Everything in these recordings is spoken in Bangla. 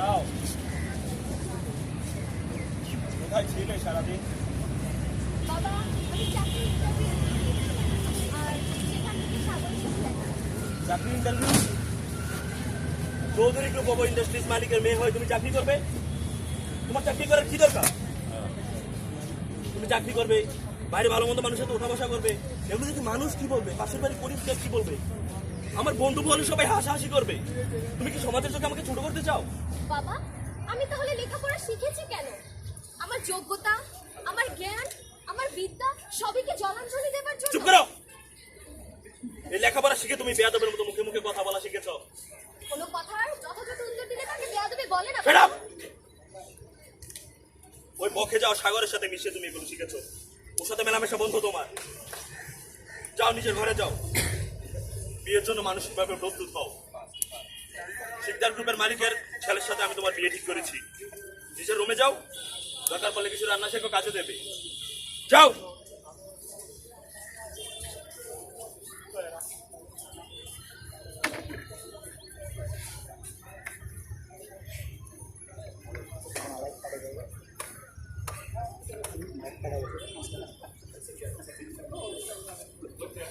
দাঁড়াও কোথায় ছিলে সারাদিন চাকরি interview Chowdhury group of industries মালিকের মেয়ে হয়ে, তুমি চাকরি করবে? তোমার চাকরি করার কি দরকার? তুমি চাকরি করবে, বাইরে ভালো মন্দ মানুষের সাথে ওঠা বসা করবে। এগুলো যদি মানুষ কি বলবে? পাশের বাড়ির পরিবেশ কি বলবে? আমার বন্ধু বলে সবাই হাসাহাসি করবে। তুমি কি সমাজের চোখে আমাকে ছোট করতে চাও? বাবা আমি তাহলে লেখাপড়া শিখেছি কেন? আমার যোগ্যতা আমার জ্ঞান আমার বিদ্যা সবইকে জলাঞ্জলি দেবার জন্য? চুপ করো! এই লেখাপড়া শিখে তুমি বেয়াদবের মতো মুখে মুখে কথা বলা শিখেছো। কোনো কথার যথাযথ উত্তর দিলে তাকে বেয়াদবি বলে না। Up! ওই বকে যাও সাগরের সাথে মিশে তুমি এগুলো শিখেছো। ওর সাথে মেলামেশা বন্ধ তোমার। যাও নিজের ঘরে যাও। বিয়ের জন্য মানসিকভাবে প্রস্তুত হও। শিকদার গ্রুপের মালিকের ছেলের সাথে আমি তোমার বিয়ে ঠিক করেছি। নিজের রুমে যাও, দরকার পড়লে কিছু রান্না শেখো কাজে দেবে। যাও!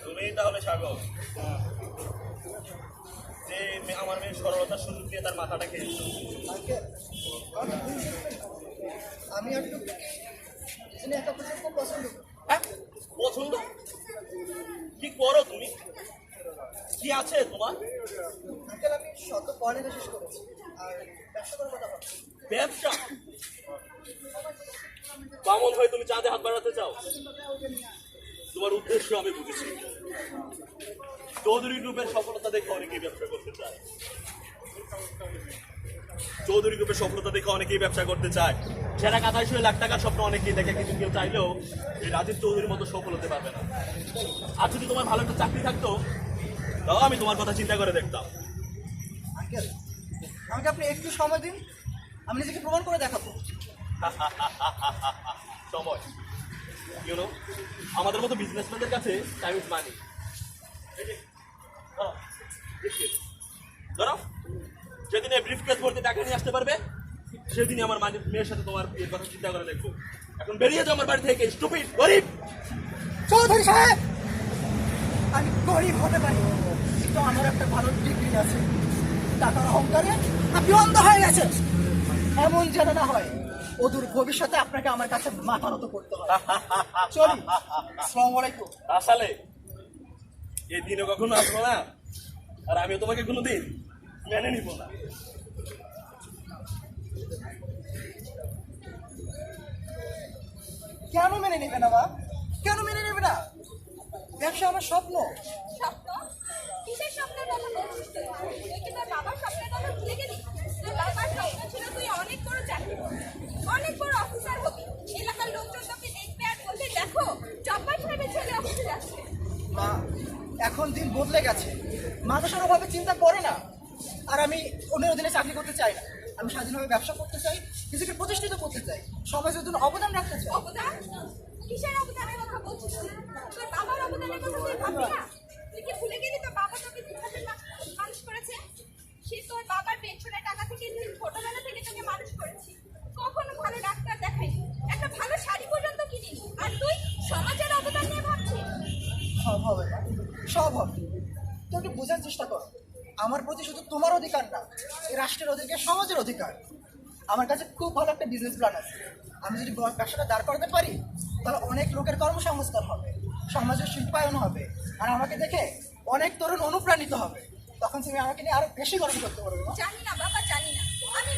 তুমি তাহলে সাগর। যে আমার মেয়ে সরলতার সুযোগ দিয়ে তার মাথাটা খেয়েছো। আমি আর খুব পছন্দ। হ্যাঁ? পছন্দ? কি করো তুমি? কি আছে তোমার? আঙ্কেল আমি শত পড়ালেখা শেষ করেছি আর ব্যবসা করার কথা ভাবছি ব্যবসা? বামন হয়ে তুমি চাঁদে হাত বাড়াতে চাও? তোমার উদ্দেশ্য আমি বুঝেছি। চৌধুরী গ্রুপের সফলতা দেখে অনেকেই ব্যবসা করতে চায়। চৌধুরী গ্রুপের সফলতা দেখে অনেকেই ব্যবসা করতে চায়। সেরা কাতায় শুয়ে লাখ টাকার স্বপ্ন অনেকেই দেখে কিন্তু কেউ চাইলেও এই রাজীব চৌধুরীর মতো সফল হতে পারবে না। আর যদি তোমার ভালো একটা চাকরি থাকতো তাও আমি তোমার কথা চিন্তা করে দেখতাম। আমাকে আপনি একটু সময় দিন আমি নিজেকে প্রমাণ করে দেখাবো। সময়। ইউনো আমাদের মতো বিজনেসম্যানদের কাছে টাইম ইজ মানি ধরো যেদিন এই ব্রিফ কেস ভর্তি টাকা নিয়ে আসতে পারবে সেদিনই আমার মাঝে মেয়ের সাথে তোমার বিয়ের কথা চিন্তা করে দেখব। এখন বেরিয়ে যাও আমার বাড়ি থেকে স্টুপিড গরিব! চৌধুরী সাহেব! আমি গরিব হতে পারি। কিন্তু আমার একটা ভালো ডিগ্রি আছে। টাকার অহংকারে আপনি অন্ধ হয়ে গেছেন। এমন যেন না হয় অদূর ভবিষ্যতে আপনাকে আমার কাছে মাথা নত করতে হয় চলি আসসালামু আলাইকুম। আসলে এই দিনও কখনো আসব না। আর আমিও তোমাকে কোনো দিন মেনে নিব না। কেন মেনে নেবে না মা? কেন মেনে নেবে না? ব্যবসা আমার স্বপ্ন। স্বপ্ন? কিসের স্বপ্নের কথা বলছিস তুই তুই কি তোর বাবার স্বপ্নের কথা ভুলে গেলি? তোর বাবার স্বপ্ন ছিল তুই অনেক বড় চাকরি করবি অনেক বড় অফিসার হবি। এলাকার লোকজন তোকে দেখবে আর বলবে দেখো জব্বার সাহেবের ছেলে অফিসে যাচ্ছে মা এখন দিন বদলে গেছে। মানুষের অভাবে চিন্তা করে না। আর আমি অন্যের অধীনে চাকরি করতে চাই না। আমি স্বাধীনভাবে ব্যবসা করতে চাই নিজেকে প্রতিষ্ঠিত করতে চাই। সমাজের জন্য অবদান রাখতে চাই। অবদান? কিসের অবদানের কথা বলছিস তোর বাবার অবদানের কথা তুই ভাববি না? তুই কি ভুলে গেলি তোর বাবা তোকে কীভাবে মানুষ করেছে? সে তোর বাবার পেনশনের টাকা থেকে ছোটবেলা থেকে তোকে মানুষ করেছি কখনো ভালো ডাক্তার একটা ভালো শাড়ি পর্যন্ত আর তুই সমাজের অবদান নিয়ে ভাবছিস? সব হবে। সব হবে। তুই একটু বোঝার চেষ্টা কর। আমার প্রতি শুধু তোমার অধিকার না এই রাষ্ট্রের অধিকার সমাজের অধিকার। আমার কাছে খুব ভালো একটা বিজনেস প্ল্যান আছে। আমি যদি ব্যবসাটা দাঁড় করাতে পারি তাহলে অনেক লোকের কর্মসংস্থান হবে সমাজের শিল্পায়ন হবে। আর আমাকে দেখে অনেক তরুণ অনুপ্রাণিত হবে। তখন তুমি আমাকে নিয়ে আরও বেশি গর্ব করতে পারবে জানি না বাবা জানি না। আমি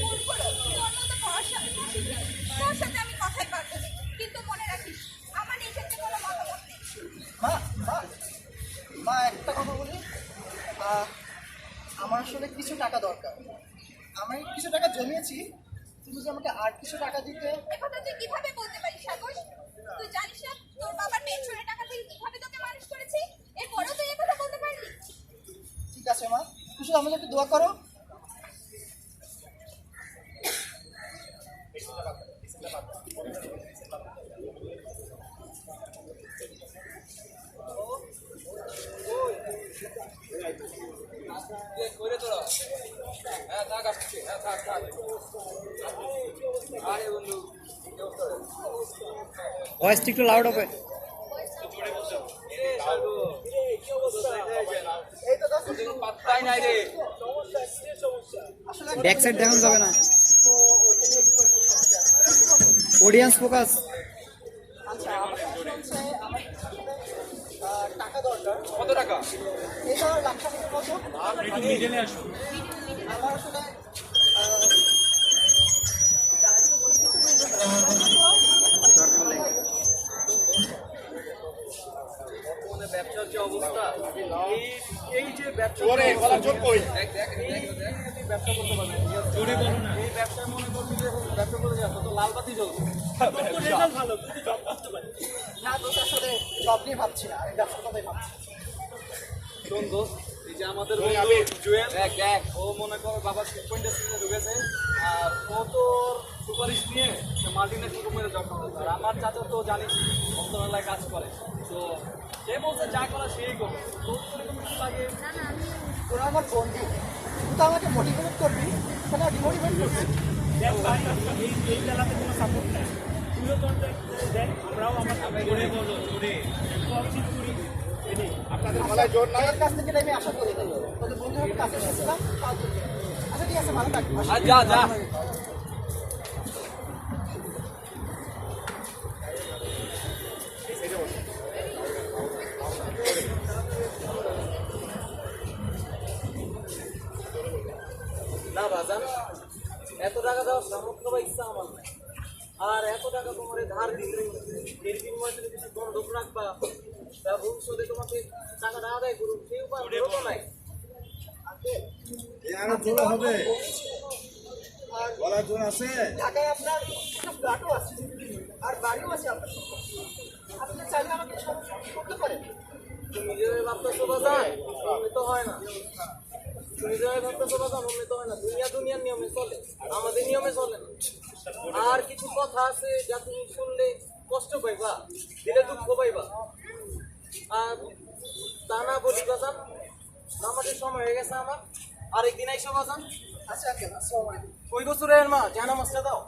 তোর সাথে আমি কথাই পারব। কিন্তু মনে রাখিস আমার এই ক্ষেত্রে কোনো মতামত নেই। মা মা মা একটা কথা বলি। আহ, আমার আসলে কিছু টাকা দরকার। আমি কিছু টাকা জমিয়েছি তুমি যে আমাকে আর কিছু টাকা দিতে তুই কীভাবে বলতে পারিস সাগর? তুই জানিস না তোর বাবার পেনশনের টাকা থেকে কীভাবে তোকে মানুষ করেছি? এরপরেও তুই একথা বলতে পারলি? ঠিক আছে মা। তুই শুধু একটু দোয়া করে ভয়েসটা একটু লাউড হবে। এই তো দশ পাত্তাই নাই রে। আসলে ব্যাক সাইড দেখানো যাবে না। অডিয়েন্স ফোকাস আচ্ছা টাকা কত টাকা? এটা লাখ টাকার মতো আমার আসলে আহ, বর্তমানে ব্যবসার যে অবস্থা। এই এই যে ব্যবসা ওরে গলা চোখ কই? দেখ দেখ দেখ দেখ তুই ব্যবসা করতে পারবি। জোরে বলো না। এই ব্যবসা মনে করবি যে ব্যবসা করে যাচ্ছ তো লাল বাতি জ্বলছে। না দোষ আসলে জব নিয়ে ভাবছি না আমি ব্যবসার কথাই ভাবছি শোন দোস্ত এই যে আমাদের ওই বন্ধু জুয়েল দেখ দেখ। ও মনে করে বাবা ঢুকেছে আর ও তোর সুপারিশ নিয়ে মাল্টিনেশনাল জব আর আমার চাচা তো জানিস কাজ করে। তো সে বলছে যা করা সেই করবে তোর তো এরকম কিছু লাগে? তোরা আমার বন্ধু। তুই তো আমাকে মোটিভেট করবি। ডিমোটিভেট করবি। আপনাদের মালায় জোর নাই তোদের কাছ থেকে আমি আশা করি। না তোদের বন্ধু আমি কাছে এসেছিলাম সাহায্য আচ্ছা ঠিক আছে ভালো থাকবি যা যা। না বাজান এত টাকা দেওয়ার সামর্থ্য বা ইচ্ছা আমার নাই। আর এত টাকা তোমার ধার দিলে এর বিনিময়ে তুমি কিছু বন্ধক রাখবা তা ভবিষ্যতে তোমাকে টাকাটা আদায় করুন সেই উপায় তো নাই। আরও জোরে হবে। গলা জোর আছে। ঢাকায় আপনার ফ্ল্যাটও আছে আর বাড়িও আছে আপনার আপনি চাইলে আমাকে করতে পারেন। তুমি ভাবতেছো তো হয় না। আমাদের নিয়মে চলে না আর কিছু কথা আছে যা তুমি শুনলে কষ্ট পাইবা দিলে দুঃখ পাইবা আর তা না বলি বাজান নামাজের সময় হয়ে গেছে আমার আরেকদিন আইসো বাজান আচ্ছা ওই বছরের মা জানা মাছটা দাও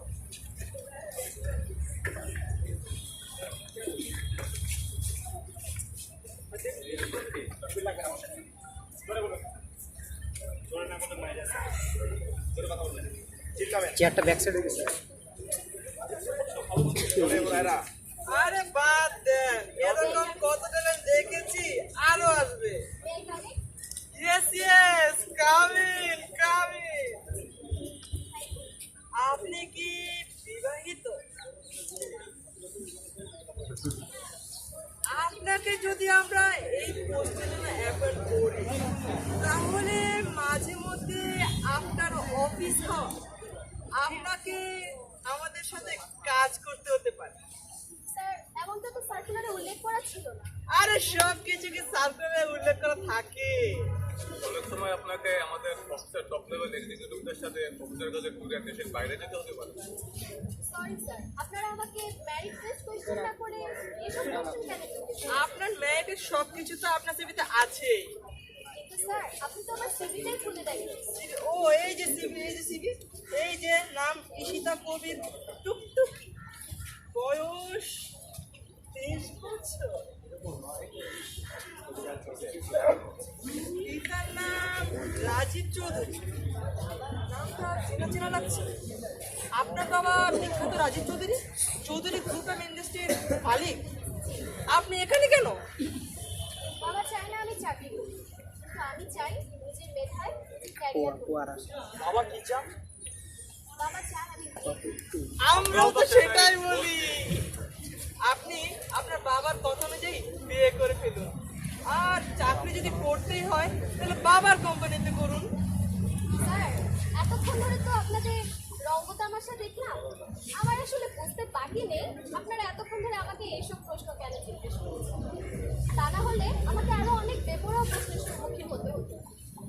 চেয়ারটা ব্যাক সাইড হয়ে গেছে। আরে বাদ দেন, এরকম কত ট্যালেন্ট দেখেছি, আরও আসবে। ইয়েস ইয়েস কামিন কামিন আপনি কি বিবাহিত? আপনাকে যদি আমরা এই পোস্টের জন্য করি, তাহলে মাঝে মধ্যে আপনার অফিস হয় আপনাকে আমাদের সাথে কাজ করতে হতে পারে। স্যার এমনটা তো সার্কুলারে উল্লেখ করা আরে সব কিছু কি সার্কুলারে উল্লেখ করা থাকে। অনেক সময় আপনাকে আমাদের অফিসার টপ লেভেল এক্সিকিউটিভদের সাথে অফিসার কাছে ঘুরে দেশের বাইরে যেতে হতে পারে। সরি স্যার আপনারা আমাকে ম্যারিড টেস্ট কোয়েশ্চেন না করে এসব কোয়েশ্চেন কেন আপনার মেয়েদের সব কিছু তো আপনার সিভিতে আছেই। কিন্তু স্যার সিভিটাই খুলে ও এই যে সিভি এই যে সিভি এই যে নাম ঈশিতা কবির টুকটুক। বয়স তেইশ বছর। পিতার নাম রাজীব চৌধুরী। নামটা চেনা চেনা লাগছে। আপনার বাবা বিখ্যাত রাজীব চৌধুরী। চৌধুরী গ্রুপ অফ ইন্ডাস্ট্রির মালিক। আপনি এখানে কেন? বাবা চায় না আমি চাকরি করি। আমি চাই নিজের মেধায় ক্যারিয়ার করতে বাবা কি চান? বাবা চান আমি আমরাও তো সেটাই বলি। আপনি আপনার বাবার কথা অনুযায়ী বিয়ে করে ফেলুন। আর চাকরি যদি করতেই হয় তাহলে বাবার কোম্পানিতে করুন। স্যার এতক্ষণ ধরে তো আপনাদের রঙ্গ তামাশা দেখলাম। আমার আসলে বুঝতে বাকি নেই আপনারা এতক্ষণ ধরে আমাকে এইসব প্রশ্ন কেন জিজ্ঞেস করছেন? তা না হলে আমাকে আরও অনেক বেপরোয়া প্রশ্নের সম্মুখীন হতে হতো।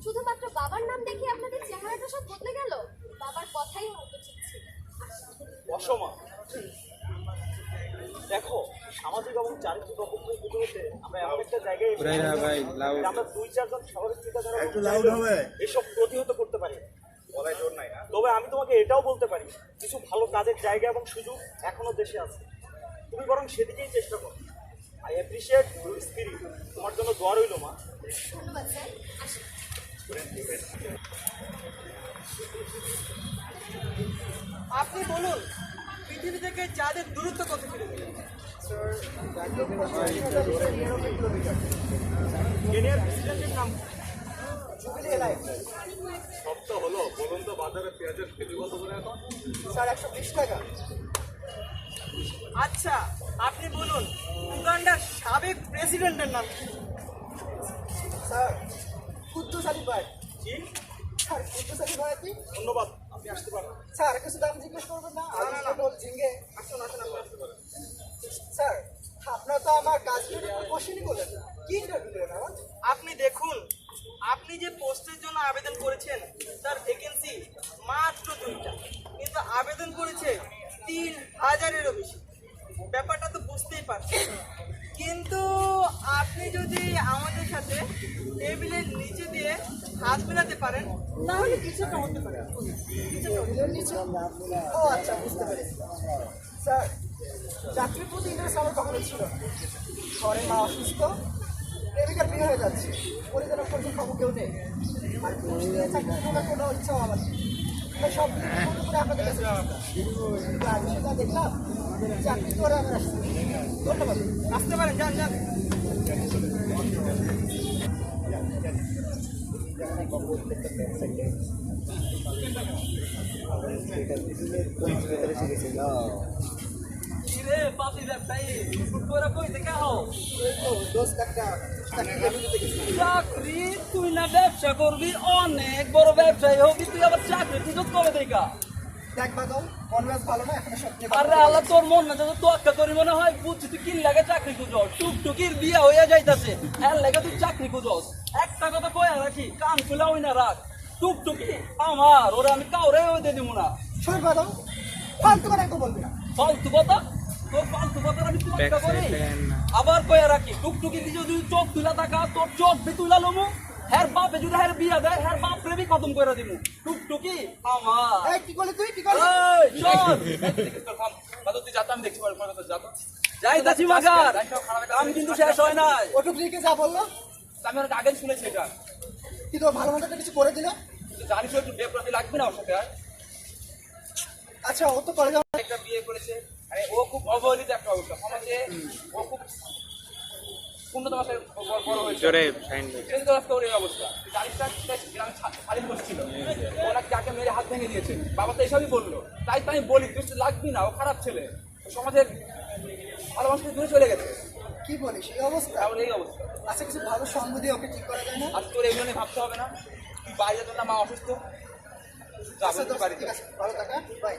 শুধুমাত্র বাবার নাম দেখি আপনাদের চেহারাটা সব বদলে গেল? বাবার কথাই হয়তো ঠিক ছিল অসমা দেখো সামাজিক এবং চারিত্রিক অবক্ষয় পুজো হতে আমরা এমন একটা জায়গায় আমরা দুই চারজন শহরের চিন্তাধারা এসব প্রতিহত করতে পারি। বলায় জোর নাই। তবে আমি তোমাকে এটাও বলতে পারি কিছু ভালো কাজের জায়গা এবং সুযোগ এখনও দেশে আছে। তুমি বরং সেদিকেই চেষ্টা করো। আই অ্যাপ্রিসিয়েট স্পিরিট তোমার জন্য দোয়া রইল মা। ধন্যবাদ স্যার। আপনি বলুন পৃথিবী থেকে চাঁদের দূরত্ব কত কিলোমিটার? কেনিয়ার প্রেসিডেন্টের নাম? সপ্তাহ হলো বলুন তো বাজারে পেঁয়াজের কেজি কত করে এখন? স্যার একশো বিশ টাকা। আচ্ছা আপনি বলুন উগান্ডার সাবেক প্রেসিডেন্টের নাম স্যার কুদ্দুস আলী ভাই। জি। স্যার কুদ্দুস আলী ভাই আপনি? ধন্যবাদ আপনি আসতে পারেন। স্যার কিছু দাম জিজ্ঞেস করবেন না? আলু পটল ঝিঙ্গে। আসুন আসুন আপনি আসতে পারেন। স্যার আপনার তো আমার কাজ কোশ্চেনই করলেন না কি ইন্টারভিউ আমার আপনি দেখুন আপনি যে পোস্টের জন্য আবেদন করেছেন তার ভ্যাকেন্সি মাত্র দুইটা। কিন্তু আবেদন করেছে তিন হাজারেরও বেশি। ব্যাপারটা তো বুঝতেই পারছেন। কিন্তু আপনি যদি আমাদের সাথে টেবিলের নিচে দিয়ে হাত মেলাতে পারেন, তাহলে কিছুটা হতে পারে। ও আচ্ছা বুঝতে পেরেছি। স্যার চাকরির প্রতি ইন্টারেস্ট আমার কখনো ছিল? ঘরে মা অসুস্থ প্রেমিকার বিয়ে হয়ে যাচ্ছে। পরিচালক করছে খবর কেউ নেই। আর কোনো ইচ্ছাও আমার নেই সব আপনাদের কাছে আমি সেটা দেখলাম চাকরি করে আমার ধন্যবাদ। আসতে পারেন যান যান। ব্যবসায়ী চাকরি তুই না ব্যবসা করবি অনেক বড় ব্যবসায়ী হবি তুই আবার চাকরি সুযোগ কবে দেখা দেখ বাদল মন মেজাজ ভালো না এখন সব নিয়ে আরে আল্লাহ তোর মন না যত তোয়াক্কা করি মনে হয় বুঝছি তুই কি লাগে চাকরি খুঁজস। টুকটুকির বিয়া হইয়া যাইতাছে এর লাগে তুই চাকরি খুঁজস। একটা কথা কয়া রাখি কান খুলে হই না রাখ টুকটুকি আমার ওরা আমি কাউরে ওই দিয়ে দিব না। শোন বাদল ফালতু একটু বলবি না। ফালতু কথা? আবার কয়া রাখি টুকটুকি দিয়ে যদি চোখ তুলা থাকা তোর চোখ বি তুলা লমু। হ্যার বাপে যদি হ্যার বিয়া দেয় হ্যার বাপ প্রেমী খতম করে দিব টুকটুকি আমার। এই কি করলি তুই? কি করলি? এই, চল। বাদল, তুই যাতা, আমি দেখছি পরে, পরে তোর যাইতাছি মাগার। আমি কিন্তু শেষ হয় নাই। যা বলল। আমি অনেক আগে শুনেছি এটা। কি তোর ভালো মতো কিছু করে দিল? জানিস একটু বেপ্রতি লাগবে না ওর সাথে আর আচ্ছা ও তো করে যাও একটা বিয়ে করেছে আরে ও খুব অবহেলিত একটা অবস্থা সমাজে ও খুব উন্নত ওর এই অবস্থা। যাকে মেরে হাত ভেঙে দিয়েছে। বাবা তো এইসবই বলল। তাই তো আমি বলি তুই তো লাগবি না ও খারাপ ছেলে। ও সমাজের ভালো মানুষ থেকে দূরে চলে গেছে। কি বলিস? এই অবস্থা? তাহলে এই অবস্থা। আচ্ছা কিছু ভালো সঙ্গ দিয়ে ওকে ঠিক করা যায় না? আজ তোর এগুলো নিয়ে ভাবতে হবে না। তুই বাইরে যেত না মা অসুস্থ। যাব আচ্ছা তুই দোস্ত, বাড়িতে। ঠিক আছে ভালো থাকা। বাই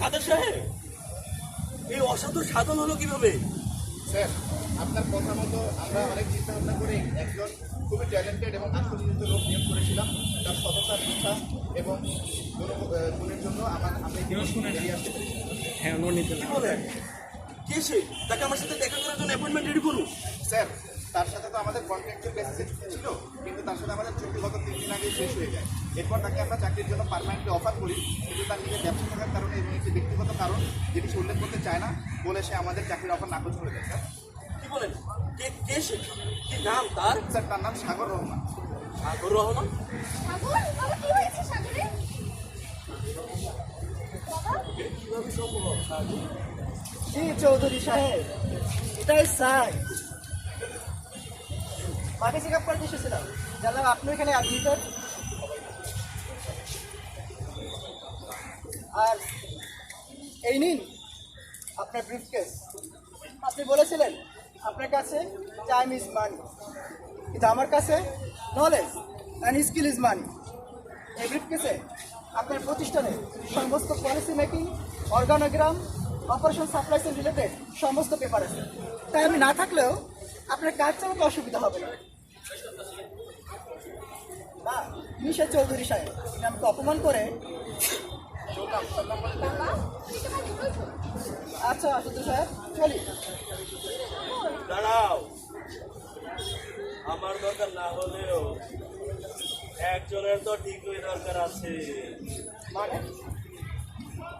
কাদের সাহেব? এই অসাধু সাধন হলো কীভাবে? স্যার আপনার কথা মতো আমরা অনেক চিন্তা ভাবনা করে একজন খুবই ট্যালেন্টেড এবং আত্মনিয়োজিত লোক নিয়োগ করেছিলাম। তার সততা নিষ্ঠা এবং গুণ- গুণের জন্য আমার এই এগিয়ে আসতে পেরেছি। কি বলেন? কে সে? তাকে আমার সাথে দেখা করার জন্য অ্যাপয়েন্টমেন্ট রেডি করুন। স্যার তার সাথে তো আমাদের কন্ট্রাক্টুয়াল বেসিসে ছিল কিন্তু তার সাথে আমাদের চুক্তি গত তিন দিন আগে শেষ হয়ে যায়। এরপর তাকে আমরা চাকরির জন্য পারমানেন্টলি অফার করি কিন্তু তার নিজের ব্যবসা থাকার কারণে এবং একটি ব্যক্তিগত কারণ যেটি সে উল্লেখ করতে চায় না বলে সে আমাদের চাকরির অফার নাকচ করে দেয় স্যার। কি বলেন কে কে সে কি নাম তার? স্যার তার নাম সাগর রহমান। সাগর রহমান? সাগর বাবা কি হয়েছে সাগরে? জি চৌধুরী সাহেব এটাই স্যার। মাকে চেক আপ করতে এসেছিলাম। জানলাম আপনি এখানে অ্যাডমিটেড আর এই নিন আপনার ব্রিফকেস আপনি বলেছিলেন আপনার কাছে টাইম ইজ মানি কিন্তু আমার কাছে knowledge and skill is money এই ব্রিফকেসে আপনার প্রতিষ্ঠানে সমস্ত policy making organogram operation supply chain related সমস্ত পেপার আছে। তাই আমি না থাকলেও আপনার কাজ চালাতে অসুবিধা হবে না। মিশা চৌধুরী সাহেব আমাকে অপমান করে আচ্ছা আশুতোষ সাহেব চলি। দাঁড়াও। আমার দরকার না হলেও একজনের তো ঠিকই দরকার আছে। মানে?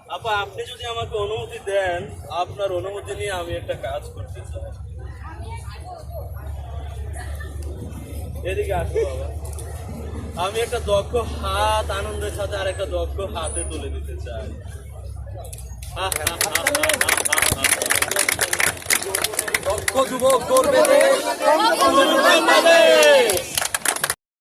আপা আপনি যদি আমাকে অনুমতি দেন আপনার অনুমতি নিয়ে আমি একটা কাজ করতে চাই। এদিকে আসো বাবা। আমি একটা দক্ষ হাত আনন্দের সাথে আর একটা দক্ষ হাতে তুলে দিতে চাই। দক্ষ যুবক করবে দেশ, বাংলাদেশ।